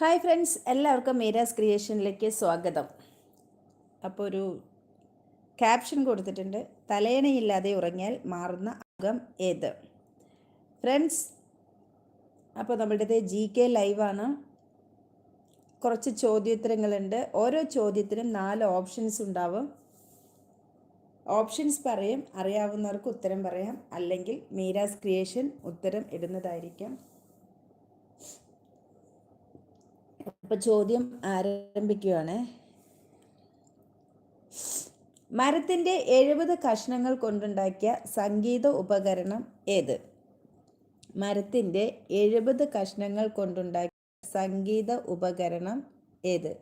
Hi friends എല്ലാവർക്കും മീരാസ് ക്രിയേഷനിലേക്ക് സ്വാഗതം. അപ്പോൾ ഒരു ക്യാപ്ഷൻ കൊടുത്തിട്ടുണ്ട്. തലയണയില്ലാതെ ഉറങ്ങിയാൽ മാറുന്ന അംഗം ഏത്? ഫ്രണ്ട്സ് അപ്പോൾ നമ്മളുടേത് ജി കെ ലൈവാണ് കുറച്ച് ചോദ്യോത്തരങ്ങളുണ്ട്. ഓരോ ചോദ്യത്തിനും നാല് ഓപ്ഷൻസ് ഉണ്ടാവും. ഓപ്ഷൻസ് പറയും അറിയാവുന്നവർക്ക് ഉത്തരം പറയാം. അല്ലെങ്കിൽ മീരാസ് ക്രിയേഷൻ ഉത്തരം ഇടുന്നതായിരിക്കും. അപ്പോൾ ചോദ്യം ആരംഭിക്കുകയാണ്. മരത്തിന്റെ എഴുപത് കഷ്ണങ്ങൾ കൊണ്ടുണ്ടാക്കിയ സംഗീത ഉപകരണം ഏത്? മരത്തിന്റെ എഴുപത് കഷ്ണങ്ങൾ കൊണ്ടുണ്ടാക്കിയ സംഗീത ഉപകരണം ഏത്?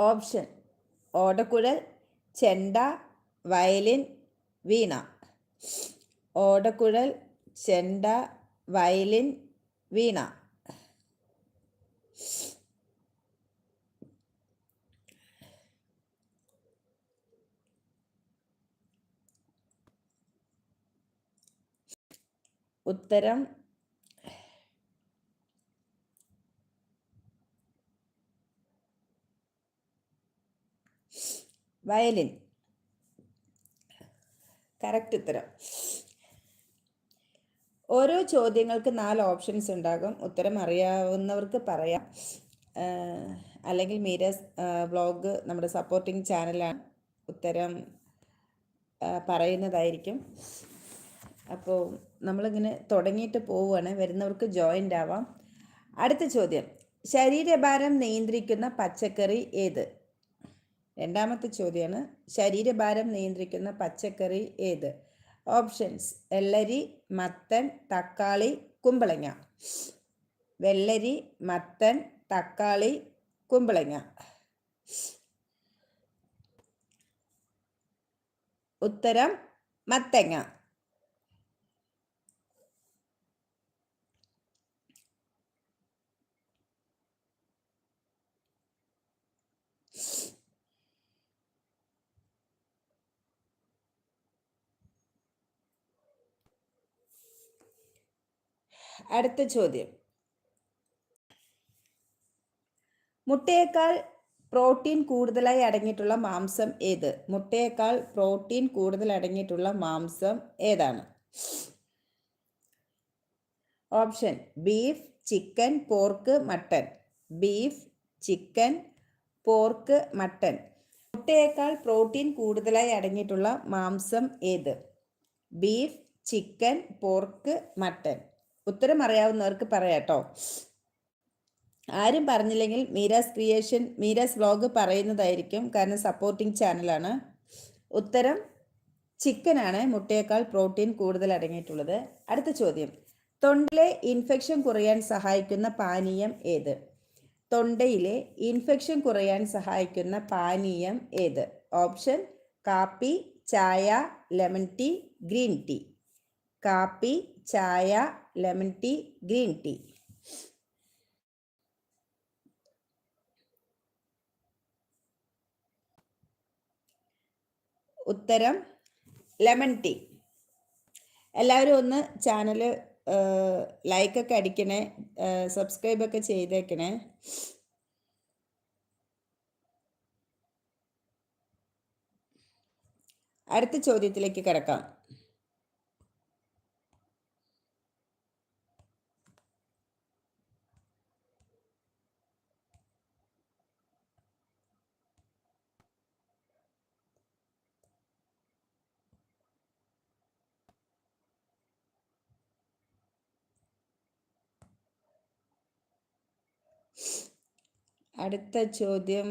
ഓപ്ഷൻ ഓടക്കുഴൽ ചെണ്ട വയലിൻ വീണ. ഓടക്കുഴൽ ചെണ്ട വയലിൻ വീണ. ഉത്തരം വയലിൻ. കറക്റ്റ് ഉത്തരം. ഓരോ ചോദ്യങ്ങൾക്ക് നാല് ഓപ്ഷൻസ് ഉണ്ടാകും. ഉത്തരം അറിയാവുന്നവർക്ക് പറയാം. അല്ലെങ്കിൽ മീര വ്ളോഗ് നമ്മുടെ സപ്പോർട്ടിംഗ് ചാനലാണ് ഉത്തരം പറയുന്നതായിരിക്കും. അപ്പോൾ നമ്മളിങ്ങനെ തുടങ്ങിയിട്ട് പോവുകയാണ്. വരുന്നവർക്ക് ജോയിന്റ് ആവാം. അടുത്ത ചോദ്യം. ശരീരഭാരം നിയന്ത്രിക്കുന്ന പച്ചക്കറി ഏത്? രണ്ടാമത്തെ ചോദ്യമാണ്. ശരീരഭാരം നിയന്ത്രിക്കുന്ന പച്ചക്കറി ഏത്? ഓപ്ഷൻസ് വെള്ളരി മത്തൻ തക്കാളി കുമ്പളങ്ങ. വെള്ളരി മത്തൻ തക്കാളി കുമ്പളങ്ങ. ഉത്തരം മത്തങ്ങ. അടുത്ത ചോദ്യം. മുട്ടയേക്കാൾ പ്രോട്ടീൻ കൂടുതലായി അടങ്ങിയിട്ടുള്ള മാംസം ഏത്? മുട്ടയേക്കാൾ പ്രോട്ടീൻ കൂടുതൽ അടങ്ങിയിട്ടുള്ള മാംസം ഏതാണ്? Option beef chicken pork mutton. Beef chicken pork mutton. മുട്ടയേക്കാൾ protein കൂടുതലായി അടങ്ങിയിട്ടുള്ള മാംസം ഏത്? Beef chicken pork mutton. ഉത്തരം അറിയാവുന്നവർക്ക് പറയാട്ടോ ആരും പറഞ്ഞില്ലെങ്കിൽ മീരാസ് ക്രിയേഷൻ മീരാസ് വ്ലോഗ് പറയുന്നതായിരിക്കും. കാരണം സപ്പോർട്ടിംഗ് ചാനലാണ്. ഉത്തരം ചിക്കനാണ്. മുട്ടയേക്കാൾ പ്രോട്ടീൻ കൂടുതൽ അടങ്ങിയിട്ടുള്ളത്. അടുത്ത ചോദ്യം. തൊണ്ടയിലെ ഇൻഫെക്ഷൻ കുറയാൻ സഹായിക്കുന്ന പാനീയം ഏത്? തൊണ്ടയിലെ ഇൻഫെക്ഷൻ കുറയാൻ സഹായിക്കുന്ന പാനീയം ഏത്? ഓപ്ഷൻ കാപ്പി ചായ ലെമൺ ടീ ഗ്രീൻ ടീ. കാപ്പി ചായ ലെമൺ ടീ ഗ്രീൻ ടീ ഉത്തരം ലെമൺ ടീ എല്ലാവരും ഒന്ന് ചാനൽ ലൈക്കൊക്കെ അടിക്കണേ സബ്സ്ക്രൈബൊക്കെ ചെയ്തേക്കണേ. അടുത്ത ചോദ്യത്തിലേക്ക് കിടക്കാം. അടുത്ത ചോദ്യം.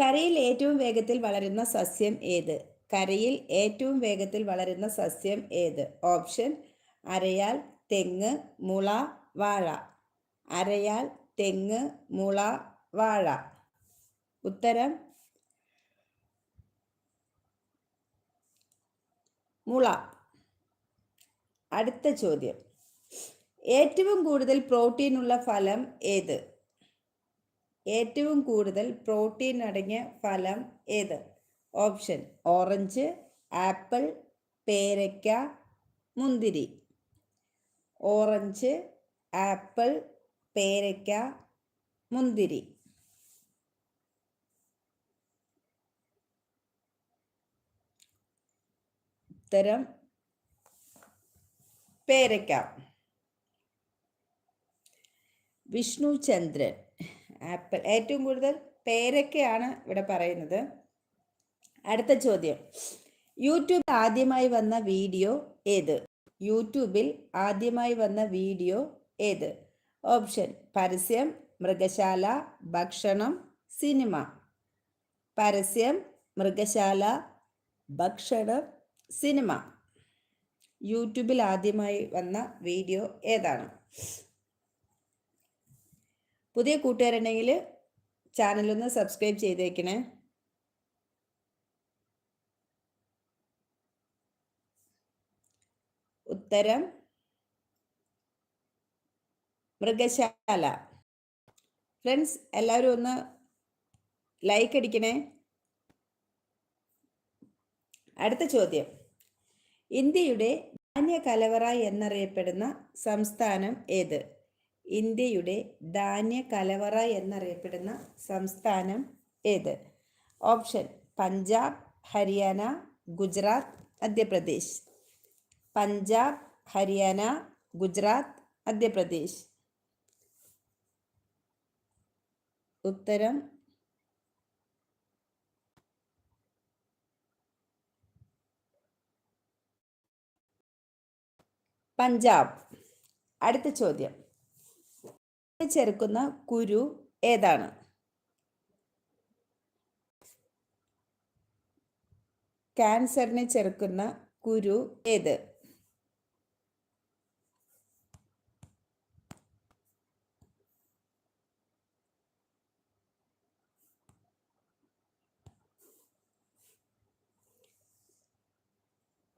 കരയിൽ ഏറ്റവും വേഗത്തിൽ വളരുന്ന സസ്യം ഏത്? കരയിൽ ഏറ്റവും വേഗത്തിൽ വളരുന്ന സസ്യം ഏത്? ഓപ്ഷൻ അരയാൽ തെങ്ങ് മുള വാഴ. അരയാൽ തെങ്ങ് മുള വാഴ. ഉത്തരം മുള. അടുത്ത ചോദ്യം. ഏറ്റവും കൂടുതൽ പ്രോട്ടീൻ ഉള്ള ഫലം ഏത്? ഏറ്റവും കൂടുതൽ പ്രോട്ടീൻ അടങ്ങിയ ഫലം ഏത്? ഓപ്ഷൻ ഓറഞ്ച് ആപ്പിൾ പേരയ്ക്ക മുന്തിരി. ഓറഞ്ച് ആപ്പിൾ പേരയ്ക്ക മുന്തിരി. ഉത്തരം പേരയ്ക്ക. വിഷ്ണു ചന്ദ്രൻ. ആപ്പിൾ. ഏറ്റവും കൂടുതൽ പേരൊക്കെയാണ് ഇവിടെ പറയുന്നത്. അടുത്ത ചോദ്യം. യൂട്യൂബിൽ ആദ്യമായി വന്ന വീഡിയോ ഏത്? യൂട്യൂബിൽ ആദ്യമായി വന്ന വീഡിയോ ഏത്? ഓപ്ഷൻ പരസ്യം മൃഗശാല ഭക്ഷണം സിനിമ. പരസ്യം മൃഗശാല ഭക്ഷണം സിനിമ. യൂട്യൂബിൽ ആദ്യമായി വന്ന വീഡിയോ ഏതാണ്? പുതിയ കൂട്ടുകാരുണ്ടെങ്കിൽ ചാനലൊന്ന് സബ്സ്ക്രൈബ് ചെയ്തേക്കണേ. ഉത്തരം മൃഗശാല. ഫ്രണ്ട്സ് എല്ലാവരും ഒന്ന് ലൈക്ക് അടിക്കണേ. അടുത്ത ചോദ്യം. ഇന്ത്യയുടെ ധാന്യ കലവറ എന്നറിയപ്പെടുന്ന സംസ്ഥാനം ഏത്? ഇന്ത്യയുടെ ധാന്യ കലവറ എന്നറിയപ്പെടുന്ന സംസ്ഥാനം ഏത്? ഓപ്ഷൻ പഞ്ചാബ് ഹരിയാന ഗുജറാത്ത് മധ്യപ്രദേശ്. പഞ്ചാബ് ഹരിയാന ഗുജറാത്ത് മധ്യപ്രദേശ്. ഉത്തരം? പഞ്ചാബ്. അടുത്ത ചോദ്യം. ചെറുക്കുന്ന കുരു ഏതാണ്? ക്യാൻസറിനെ ചെറുക്കുന്ന കുരു ഏത്?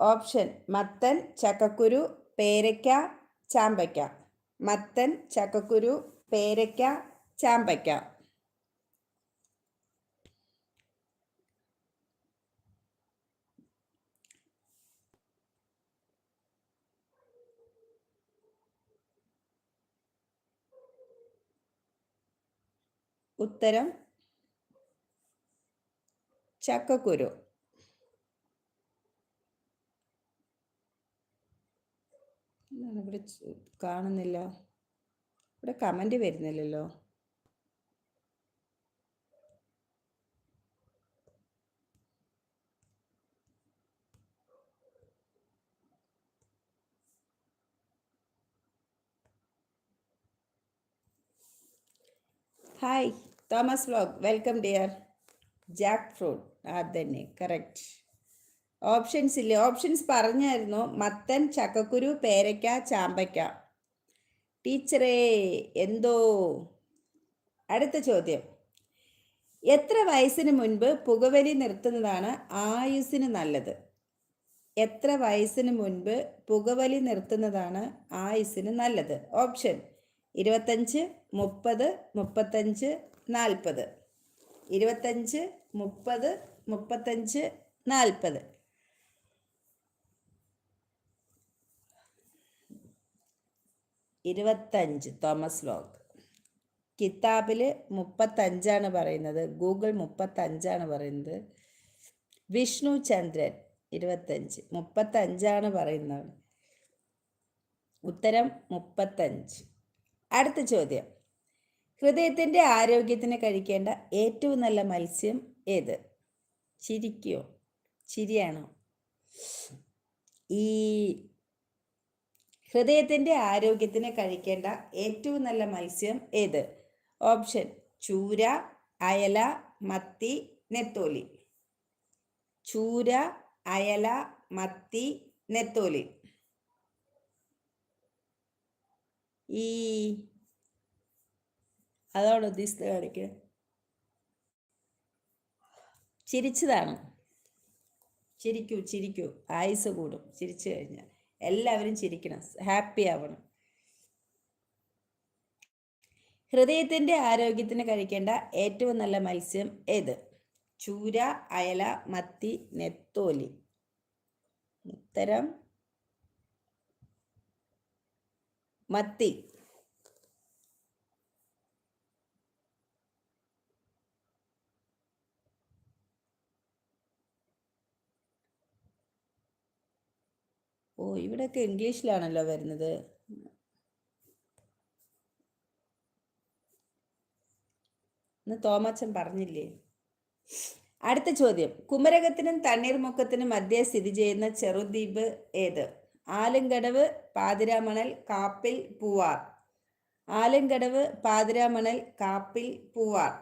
ഓപ്ഷൻ മത്തൻ ചക്കക്കുരു പേരയ്ക്ക ചാമ്പയ്ക്ക. മത്തൻ ചക്കക്കുരു പേരയ്ക്ക ചാമ്പയ്ക്ക. ഉത്തരം ചക്കക്കുരു. കാണുന്നില്ല. ഇവിടെ കമന്റ് വരുന്നില്ലല്ലോ. Hi Thomas vlog welcome dear jackfruit അതന്നെ കറക്റ്റ് ഓപ്ഷൻസ് ഇല്ലേ? ഓപ്ഷൻസ് പറഞ്ഞായിരുന്നു. മത്തൻ ചക്കക്കുരു പേരയ്ക്ക ചാമ്പയ്ക്ക. ടീച്ചറേ എന്തോ? അടുത്ത ചോദ്യം. എത്ര വയസ്സിന് മുൻപ് പുകവലി നിർത്തുന്നതാണ് ആയുസ്സിന് നല്ലത്? എത്ര വയസ്സിന് മുൻപ് പുകവലി നിർത്തുന്നതാണ് ആയുസ്സിന് നല്ലത്? ഓപ്ഷൻ ഇരുപത്തഞ്ച് മുപ്പത് മുപ്പത്തഞ്ച് നാൽപ്പത്. ഇരുപത്തഞ്ച് മുപ്പത് മുപ്പത്തഞ്ച് നാൽപ്പത്. ഇരുപത്തഞ്ച് തോമസ് ലോഗ്. കിതാബിൽ മുപ്പത്തഞ്ചാണ് പറയുന്നത്. ഗൂഗിൾ മുപ്പത്തഞ്ചാണ് പറയുന്നത്. വിഷ്ണു ചന്ദ്രൻ ഇരുപത്തഞ്ച്. മുപ്പത്തഞ്ചാണ് പറയുന്നത്. ഉത്തരം മുപ്പത്തഞ്ച്. അടുത്ത ചോദ്യം. ഹൃദയത്തിന്റെ ആരോഗ്യത്തിന് കഴിക്കേണ്ട ഏറ്റവും നല്ല മത്സ്യം ഏത്? ചിരിക്കോ? ചിരിയാണോ? ഈ ഹൃദയത്തിന്റെ ആരോഗ്യത്തിന് കഴിക്കേണ്ട ഏറ്റവും നല്ല മത്സ്യം ഏത്? ഓപ്ഷൻ ചൂര അയല മത്തി നെത്തോലി. ചൂര അയല മത്തി നെത്തോലി. ഈ അതാണ് ഉദ്ദേശിച്ചത് കാണിക്കുക ചിരിച്ചതാണ്. ചിരിക്കൂ ചിരിക്കൂ. ആയുസ് കൂടും. ചിരിച്ചു കഴിഞ്ഞാൽ. എല്ലാവരും ചിരിക്കണം. ഹാപ്പി ആവണം. ഹൃദയത്തിന്റെ ആരോഗ്യത്തിന് കഴിക്കേണ്ട ഏറ്റവും നല്ല മത്സ്യം ഏത്? ചൂര അയല മത്തി നെത്തോലി. ഉത്തരം? മത്തി. ഓ ഇവിടെയൊക്കെ ഇംഗ്ലീഷിലാണല്ലോ വരുന്നത്. ഇന്ന് തോമച്ചൻ പറഞ്ഞില്ലേ? അടുത്ത ചോദ്യം. കുമരകത്തിനും തണ്ണീർമുക്കത്തിനും മധ്യേ സ്ഥിതി ചെയ്യുന്ന ചെറുദ്വീപ് ഏത്? ആലങ്കടവ് പാതിരാമണൽ കാപ്പിൽ പൂവാർ. ആലങ്കടവ് പാതിരാമണൽ കാപ്പിൽ പൂവാർ.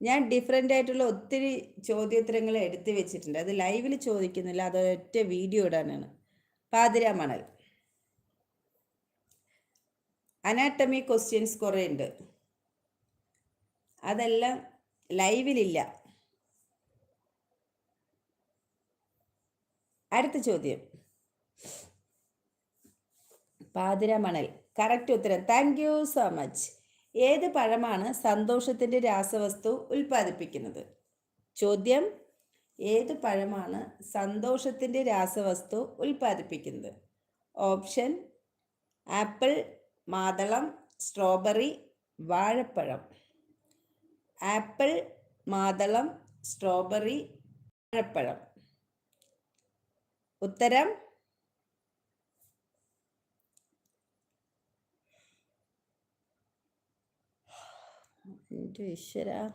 ഞാൻ ഡിഫറെന്റ് ആയിട്ടുള്ള ഒത്തിരി ചോദ്യോത്തരങ്ങൾ എടുത്തു വെച്ചിട്ടുണ്ട്. അത് ലൈവിൽ ചോദിക്കുന്നില്ല. അതൊറ്റ വീഡിയോ ഇടാനാണ്. പാതിരാമണൽ. അനാട്ടമി ക്വസ്റ്റ്യൻസ് കുറേ ഉണ്ട്. അതെല്ലാം ലൈവിലില്ല. അടുത്ത ചോദ്യം. പാതിരമണൽ. കറക്റ്റ് ഉത്തരം. താങ്ക് യു സോ മച്ച് ഏത് പഴമാണ് സന്തോഷത്തിന്റെ രാസവസ്തു ഉൽപ്പാദിപ്പിക്കുന്നത്? ചോദ്യം ഏത് പഴമാണ് സന്തോഷത്തിന്റെ രാസവസ്തു ഉൽപ്പാദിപ്പിക്കുന്നത്? ഓപ്ഷൻ ആപ്പിൾ മാതളം സ്ട്രോബെറി വാഴപ്പഴം. ആപ്പിൾ മാതളം സ്ട്രോബെറി വാഴപ്പഴം. ഉത്തരം ഈശ്വര.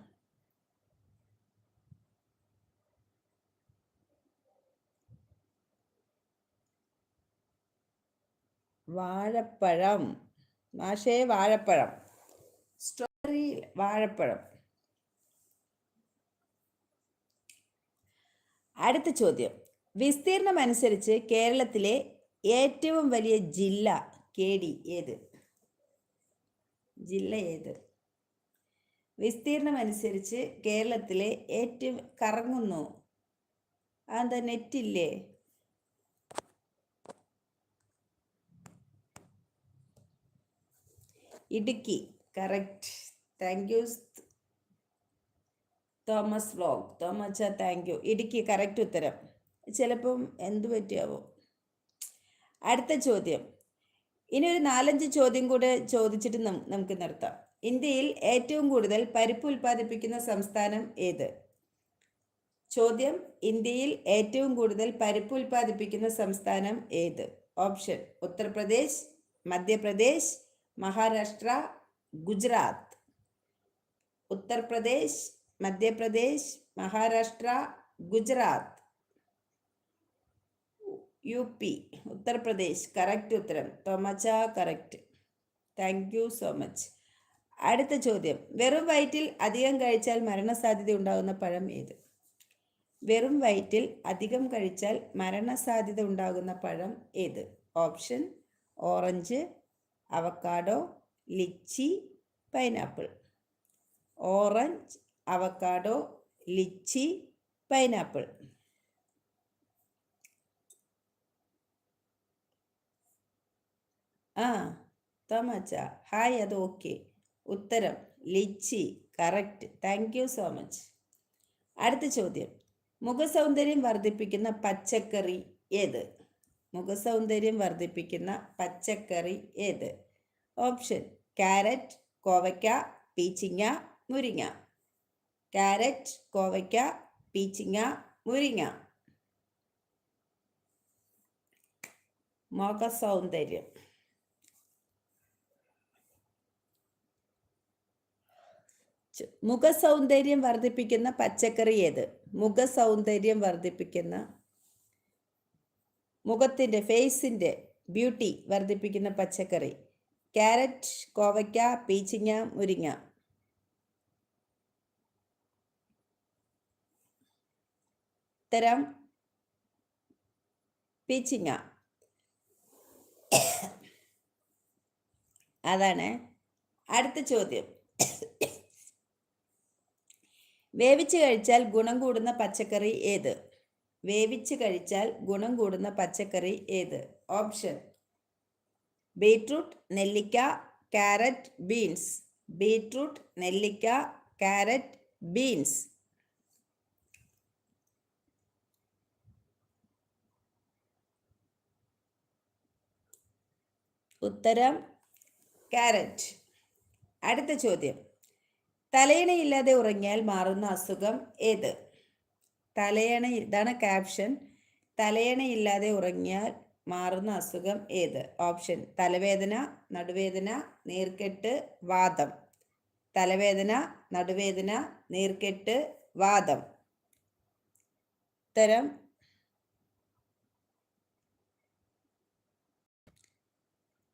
വാഴപ്പഴം. മാഷേ വാഴപ്പഴം. സ്ട്രോബെറി വാഴപ്പഴം. അടുത്ത ചോദ്യം. വിസ്തീർണം അനുസരിച്ച് കേരളത്തിലെ ഏറ്റവും വലിയ ജില്ല കേടി ഏത്? ജില്ല ഏത്? വിസ്തീർണം അനുസരിച്ച് കേരളത്തിലെ ഏറ്റവും കറങ്ങുന്നു. അതെന്താ നെറ്റില്ലേ? Idukki. Correct thank you Thomas vlog Thomacha thank you Idukki correct ഉത്തരം. ചിലപ്പം എന്തു പറ്റിയാവോ. അടുത്ത ചോദ്യം. ഇനി ഒരു നാലഞ്ച് ചോദ്യം കൂടെ ചോദിച്ചിട്ട് നമുക്ക് നിർത്താം. ഇന്ത്യയിൽ ഏറ്റവും കൂടുതൽ പരിപ്പ് ഉൽപ്പാദിപ്പിക്കുന്ന സംസ്ഥാനം ഏത്? ചോദ്യം ഇന്ത്യയിൽ ഏറ്റവും കൂടുതൽ പരിപ്പ് ഉൽപ്പാദിപ്പിക്കുന്ന സംസ്ഥാനം ഏത്? Option Uttar Pradesh Madhya Pradesh Maharashtra Gujarat Uttar Pradesh Madhya Pradesh Maharashtra Gujarat U P Uttar Pradesh. Correct ഉത്തരം. Thomacha correct thank you so much അടുത്ത ചോദ്യം. വെറും വയറ്റിൽ അധികം കഴിച്ചാൽ മരണസാധ്യത ഉണ്ടാകുന്ന പഴം ഏത്? വെറും വയറ്റിൽ അധികം കഴിച്ചാൽ മരണസാധ്യത ഉണ്ടാകുന്ന പഴം ഏത്? Option orange avocado lychee pineapple. Orange avocado lychee pineapple. ആ തോമച്ച ഹായ് അത് ഓക്കെ. ഉത്തരം lychee. Correct. Thank you so much. അടുത്ത ചോദ്യം. മുഖസൗന്ദര്യം വർദ്ധിപ്പിക്കുന്ന പച്ചക്കറി ഏത്? മുഖസൗന്ദര്യം വർദ്ധിപ്പിക്കുന്ന പച്ചക്കറി ഏത്? ഓപ്ഷൻ ക്യാരറ്റ് കോവയ്ക്ക പീച്ചിങ്ങ മുരിങ്ങ. ക്യാരറ്റ് കോവയ്ക്ക പീച്ചിങ്ങ മുരിങ്ങ. മുഖസൗന്ദര്യം. മുഖസൗന്ദര്യം വർദ്ധിപ്പിക്കുന്ന പച്ചക്കറി ഏത്? മുഖസൗന്ദര്യം വർദ്ധിപ്പിക്കുന്ന മുഖത്തിന്റെ ഫേസിന്റെ ബ്യൂട്ടി വർദ്ധിപ്പിക്കുന്ന പച്ചക്കറി. ക്യാരറ്റ് കോവയ്ക്ക പീച്ചിങ്ങ മുരിങ്ങ. ഉത്തരം പീച്ചിങ്ങ. അതാണ് അടുത്ത ചോദ്യം. വേവിച്ച് കഴിച്ചാൽ ഗുണം കൂടുന്ന പച്ചക്കറി ഏത്? വേവിച്ച് കഴിച്ചാൽ ഗുണം കൂടുന്ന പച്ചക്കറി ഏത്? ഓപ്ഷൻ. ബീട്രൂട്ട് നെല്ലിക്ക കാരറ്റ് ബീൻസ്. ബീട്രൂട്ട് നെല്ലിക്ക കാരറ്റ് ബീൻസ്. ഉത്തരം കാരറ്റ്. അടുത്ത ചോദ്യം. തലയിണയില്ലാതെ ഉറങ്ങിയാൽ മാറുന്ന അസുഖം ഏത്? തലയണ ഇതാണ് ക്യാപ്ഷൻ തലയണയില്ലാതെ ഉറങ്ങിയാൽ മാറുന്ന അസുഖം ഏത്? ഓപ്ഷൻ തലവേദന നടുവേദന നീർക്കെട്ട് വാദം. തലവേദന നടുവേദന നീർക്കെട്ട് വാദം. ഉത്തരം?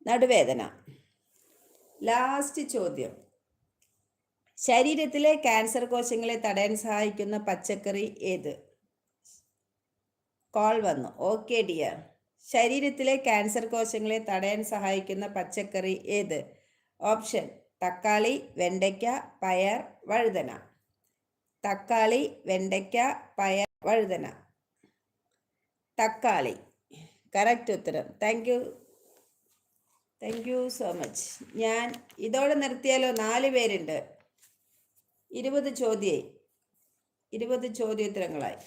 നടുവേദന. ലാസ്റ്റ് ചോദ്യം. ശരീരത്തിലെ ക്യാൻസർ കോശങ്ങളെ തടയാൻ സഹായിക്കുന്ന പച്ചക്കറി ഏത്? കോൾ വന്നു. ഓക്കെ ഡിയർ ശരീരത്തിലെ ക്യാൻസർ കോശങ്ങളെ തടയാൻ സഹായിക്കുന്ന പച്ചക്കറി ഏത്? ഓപ്ഷൻ തക്കാളി വെണ്ടയ്ക്ക പയർ വഴുതന. തക്കാളി വെണ്ടയ്ക്ക പയർ വഴുതന. തക്കാളി. കറക്റ്റ് ഉത്തരം. Thank you thank you so much ഞാൻ ഇതോടെ നിർത്തിയാലോ? നാല് പേരുണ്ട്. ഇരുപത് ചോദ്യമായി ഇരുപത് ചോദ്യോത്തരങ്ങളായി.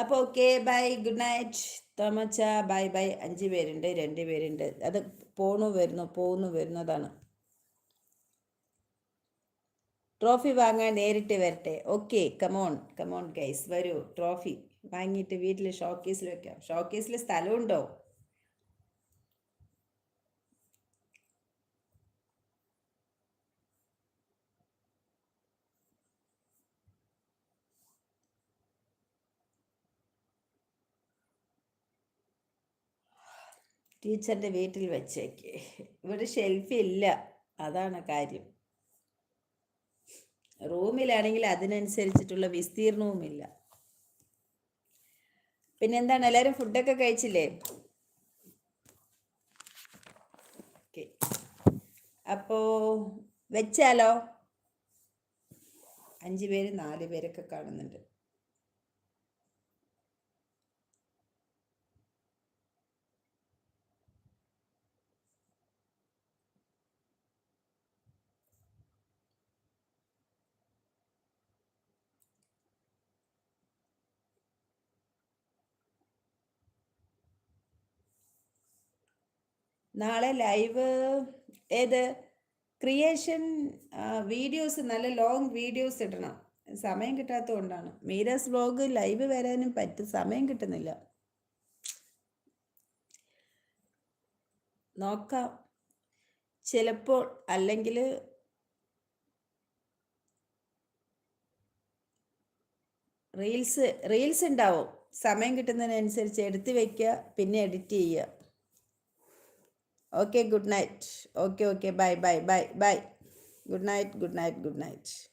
അപ്പോൾ okay bye good night. Thomacha bye bye. അഞ്ചു പേരുണ്ട് രണ്ട് പേരുണ്ട്. അത് പോണു വരുന്നു പോന്നു വരുന്നതാണ്. ട്രോഫി വാങ്ങാൻ നേരിട്ട് വരട്ടെ. Okay come on come on guys വരൂ ട്രോഫി. വാങ്ങിയിട്ട് വീട്ടിൽ ഷോക്കേസിൽ വെക്കാം. ഷോക്കേസിൽ സ്ഥലമുണ്ടോ? ടീച്ചറിന്റെ വീട്ടിൽ വെച്ചേക്ക്. ഇവിടെ ഷെൽഫ് ഇല്ല. അതാണ് കാര്യം. റൂമിലാണെങ്കിൽ അതിനനുസരിച്ചിട്ടുള്ള വിസ്തീർണവുമില്ല പിന്നെ എന്താണ്? എല്ലാവരും ഫുഡൊക്കെ കഴിച്ചില്ലേ? അപ്പോ വെച്ചാലോ? അഞ്ച് പേര് നാല് പേരൊക്കെ കാണുന്നുണ്ട്. നാളെ ലൈവ് ഏത്? ക്രിയേഷൻ വീഡിയോസ് നല്ല ലോങ് വീഡിയോസ് ഇടണം. സമയം കിട്ടാത്തത് കൊണ്ടാണ്. മീരാസ് വ്ലോഗ് ലൈവ് വരാനും പറ്റും. സമയം കിട്ടുന്നില്ല. നോക്കാം. ചിലപ്പോൾ അല്ലെങ്കിൽ റീൽസ് റീൽസ് ഉണ്ടാവും. സമയം കിട്ടുന്നതിനനുസരിച്ച് എടുത്തു വയ്ക്കുക പിന്നെ എഡിറ്റ് ചെയ്യുക. okay good night. Okay okay. Bye bye bye bye. Good night good night good night.